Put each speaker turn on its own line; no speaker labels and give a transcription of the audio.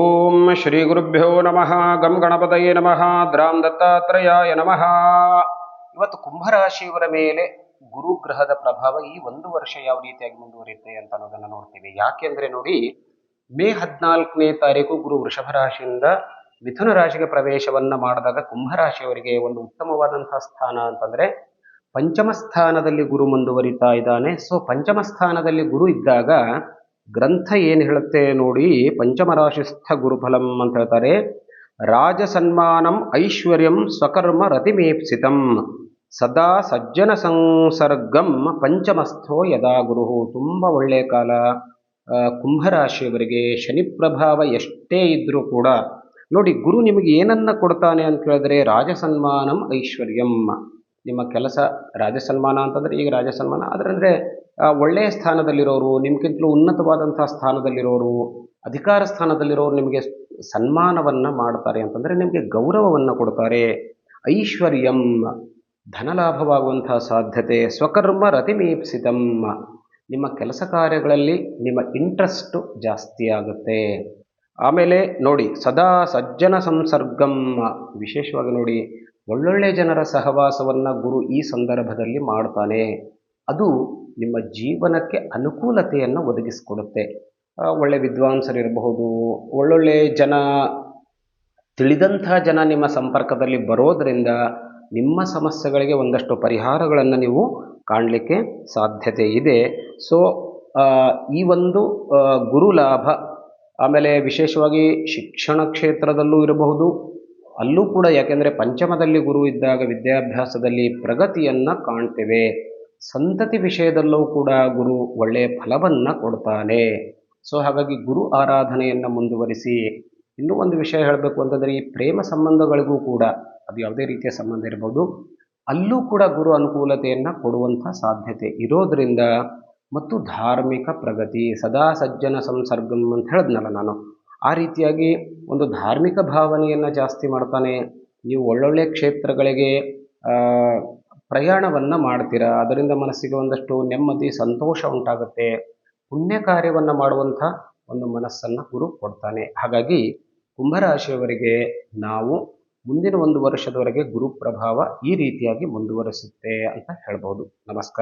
ಓಂ ಶ್ರೀ ಗುರುಭ್ಯೋ ನಮಃ ಗಂ ಗಣಪತಯೇ ನಮಃ ದ್ರಾಂ ದತ್ತಾತ್ರೇಯಾಯ ನಮಃ ಇವತ್ತು ಕುಂಭರಾಶಿಯವರ ಮೇಲೆ ಗುರುಗ್ರಹದ ಪ್ರಭಾವ ಈ ಒಂದು ವರ್ಷ ಯಾವ ರೀತಿಯಾಗಿ ಮುಂದುವರಿಯುತ್ತೆ ಅಂತ ಅನ್ನೋದನ್ನು ನೋಡ್ತೀವಿ. ಯಾಕೆಂದ್ರೆ ನೋಡಿ, ಮೇ ಹದಿನಾಲ್ಕನೇ ತಾರೀಕು ಗುರು ವೃಷಭ ರಾಶಿಯಿಂದ ಮಿಥುನ ರಾಶಿಗೆ ಪ್ರವೇಶವನ್ನ ಮಾಡಿದಾಗ ಕುಂಭರಾಶಿಯವರಿಗೆ ಒಂದು ಉತ್ತಮವಾದಂತಹ ಸ್ಥಾನ ಅಂತಂದ್ರೆ ಪಂಚಮ ಸ್ಥಾನದಲ್ಲಿ ಗುರು ಮುಂದುವರಿತಾ ಇದ್ದಾನೆ. ಸೊ ಪಂಚಮ ಸ್ಥಾನದಲ್ಲಿ ಗುರು ಇದ್ದಾಗ ಗ್ರಂಥ ಏನು ಹೇಳುತ್ತೆ ನೋಡಿ ಪಂಚಮರಾಶಿಸ್ಥ ಗುರುಫಲಂ ಅಂತ ಹೇಳ್ತಾರೆ. ರಾಜಸನ್ಮಾನಂ ಐಶ್ವರ್ಯಂ ಸ್ವಕರ್ಮ ರತಿಮೇಪ್ಸಿತಂ. ಸದಾ ಸಜ್ಜನ ಸಂಸರ್ಗಂ ಪಂಚಮಸ್ಥೋ ಯದಾ ಗುರು ತುಂಬ ಒಳ್ಳೆಯ ಕಾಲ. ಕುಂಭರಾಶಿಯವರಿಗೆ ಶನಿ ಪ್ರಭಾವ ಎಷ್ಟೇ ಇದ್ದರೂ ಕೂಡ. ನೋಡಿ ಗುರು ನಿಮಗೆ ಏನನ್ನ ಕೊಡ್ತಾನೆ ಅಂತ ಕೇಳಿದ್ರೆ ರಾಜಸನ್ಮಾನಂ ಐಶ್ವರ್ಯಂ. ನಿಮ್ಮ ಕೆಲಸ ರಾಜಸನ್ಮಾನ ಅಂತಂದ್ರೆ ಈಗ ರಾಜಸನ್ಮಾನ. ಸನ್ಮಾನ ಅಂದ್ರೆ ಆ, ಒಳ್ಳೆಯ ಸ್ಥಾನದಲ್ಲಿರೋರು, ನಿಮ್ಗಿಂತಲೂ ಉನ್ನತವಾದಂಥ ಸ್ಥಾನದಲ್ಲಿರೋರು, ಅಧಿಕಾರ ಸ್ಥಾನದಲ್ಲಿರೋರು ನಿಮಗೆ ಸನ್ಮಾನವನ್ನು ಮಾಡ್ತಾರೆ ಅಂತಂದರೆ ನಿಮಗೆ ಗೌರವವನ್ನು ಕೊಡ್ತಾರೆ. ಐಶ್ವರ್ಯಂ ಧನಲಾಭವಾಗುವಂತಹ ಸಾಧ್ಯತೆ, ಸ್ವಕರ್ಮ ರತಿಮೀಪ್ಸಿತಂ. ನಿಮ್ಮ ಕೆಲಸ ಕಾರ್ಯಗಳಲ್ಲಿ ನಿಮ್ಮ ಇಂಟ್ರೆಸ್ಟು ಜಾಸ್ತಿ ಆಗುತ್ತೆ. ಆಮೇಲೆ ನೋಡಿ, ಸದಾ ಸಜ್ಜನ ಸಂಸರ್ಗಂ. ವಿಶೇಷವಾಗಿ ನೋಡಿ, ಒಳ್ಳೊಳ್ಳೆ ಜನರ ಸಹವಾಸವನ್ನು ಗುರು ಈ ಸಂದರ್ಭದಲ್ಲಿ ಮಾಡ್ತಾನೆ. ಅದು ನಿಮ್ಮ ಜೀವನಕ್ಕೆ ಅನುಕೂಲತೆಯನ್ನು ಒದಗಿಸಿಕೊಡುತ್ತೆ. ಒಳ್ಳೆಯ ಒಳ್ಳೆ ವಿದ್ವಾಂಸರಿರಬಹುದು, ಒಳ್ಳೊಳ್ಳೆ ಜನ, ತಿಳಿದಂಥ ಜನ ನಿಮ್ಮ ಸಂಪರ್ಕದಲ್ಲಿ ಬರೋದರಿಂದ ನಿಮ್ಮ ಸಮಸ್ಯೆಗಳಿಗೆ ಒಂದಷ್ಟು ಪರಿಹಾರಗಳನ್ನು ನೀವು ಕಾಣಲಿಕ್ಕೆ ಸಾಧ್ಯತೆ ಇದೆ. ಸೊ ಈ ಒಂದು ಗುರು ಲಾಭ, ಆಮೇಲೆ ವಿಶೇಷವಾಗಿ ಶಿಕ್ಷಣ ಕ್ಷೇತ್ರದಲ್ಲೂ ಇರಬಹುದು. ಅಲ್ಲೂ ಕೂಡ ಯಾಕೆಂದರೆ ಪಂಚಮದಲ್ಲಿ ಗುರು ಇದ್ದಾಗ ವಿದ್ಯಾಭ್ಯಾಸದಲ್ಲಿ ಪ್ರಗತಿಯನ್ನು ಕಾಣ್ತೇವೆ. ಸಂತತಿ ವಿಷಯದಲ್ಲೂ ಕೂಡ ಗುರು ಒಳ್ಳೆಯ ಫಲವನ್ನು ಕೊಡ್ತಾನೆ. ಸೊ ಹಾಗಾಗಿ ಗುರು ಆರಾಧನೆಯನ್ನು ಮುಂದುವರಿಸಿ, ಇನ್ನೂ ಒಂದು ವಿಷಯ ಹೇಳಬೇಕು ಅಂತಂದರೆ ಈ ಪ್ರೇಮ ಸಂಬಂಧಗಳಿಗೂ ಕೂಡ ಅದು ಯಾವುದೇ ರೀತಿಯ ಸಂಬಂಧ ಇರಬಹುದು ಅಲ್ಲೂ ಕೂಡ ಗುರು ಅನುಕೂಲತೆಯನ್ನು ಕೊಡುವಂಥ ಸಾಧ್ಯತೆ ಇರೋದರಿಂದ ಮತ್ತು ಧಾರ್ಮಿಕ ಪ್ರಗತಿ, ಸದಾ ಸಜ್ಜನ ಸಂಸರ್ಗಂ ಅಂತ ಹೇಳಿದ್ನಲ್ಲ ನಾನು. ಆ ರೀತಿಯಾಗಿ ಒಂದು ಧಾರ್ಮಿಕ ಭಾವನೆಯನ್ನು ಜಾಸ್ತಿ ಮಾಡ್ತಾನೆ. ನೀವು ಒಳ್ಳೊಳ್ಳೆ ಕ್ಷೇತ್ರಗಳಿಗೆ ಪ್ರಯಾಣವನ್ನು ಮಾಡ್ತೀರಾ? ಅದರಿಂದ ಮನಸ್ಸಿಗೆ ಒಂದಷ್ಟು ನೆಮ್ಮದಿ, ಸಂತೋಷ ಉಂಟಾಗುತ್ತೆ. ಪುಣ್ಯ ಕಾರ್ಯವನ್ನು ಮಾಡುವಂಥ ಒಂದು ಮನಸ್ಸನ್ನು ಗುರು ಕೊಡ್ತಾನೆ. ಹಾಗಾಗಿ ಕುಂಭರಾಶಿಯವರಿಗೆ ನಾವು ಮುಂದಿನ ಒಂದು ವರ್ಷದವರೆಗೆ ಗುರು ಪ್ರಭಾವ ಈ ರೀತಿಯಾಗಿ ಮುಂದುವರಿಸುತ್ತೆ ಅಂತ ಹೇಳ್ಬೋದು. ನಮಸ್ಕಾರ.